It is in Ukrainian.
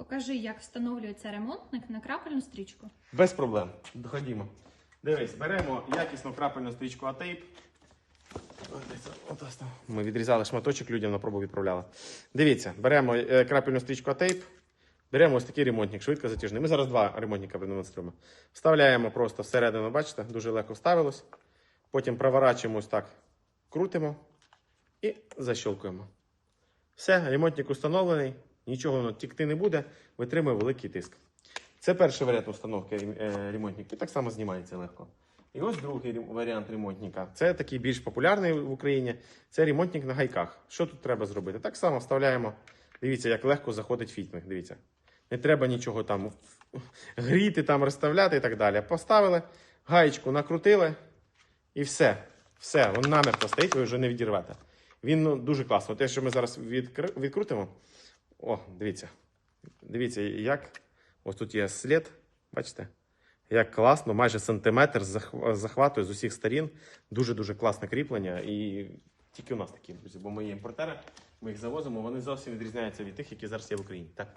Покажи, як встановлюється ремонтник на крапельну стрічку. Без проблем. Ходімо. Дивись, беремо якісну крапельну стрічку А-тейп. Ми відрізали шматочок, людям на пробу відправляли. Дивіться, беремо е, крапельну стрічку А-тейп, беремо ось такий ремонтник, швидко затяжний. Ми зараз два ремонтника продемонструємо. Вставляємо просто всередину, бачите, дуже легко вставилось. Потім проворачуємо ось так, крутимо і защелкуємо. Все, ремонтник установлений, нічого воно тікти не буде, витримує великий тиск. Це перший варіант установки е, ремонтника. Так само знімається легко. І ось другий варіант ремонтника. Це такий більш популярний в Україні. Це ремонтник на гайках. Що тут треба зробити? Так само вставляємо. Дивіться, як легко заходить фітник. Дивіться. Не треба нічого там гріти, там розставляти і так далі. Поставили, гаєчку накрутили і все. Все, він намертво стоїть, ви вже не відірвете. Він ну, дуже класно. Те, що ми зараз відкр- відкрутимо. О, дивіться. Дивіться, як ось тут є слід. Бачите? Як класно, майже сантиметр зах- захватує з усіх сторін. Дуже-дуже класне кріплення. І тільки у нас такі, друзі, бо ми є імпортери, ми їх завозимо, вони зовсім відрізняються від тих, які зараз є в Україні. Так.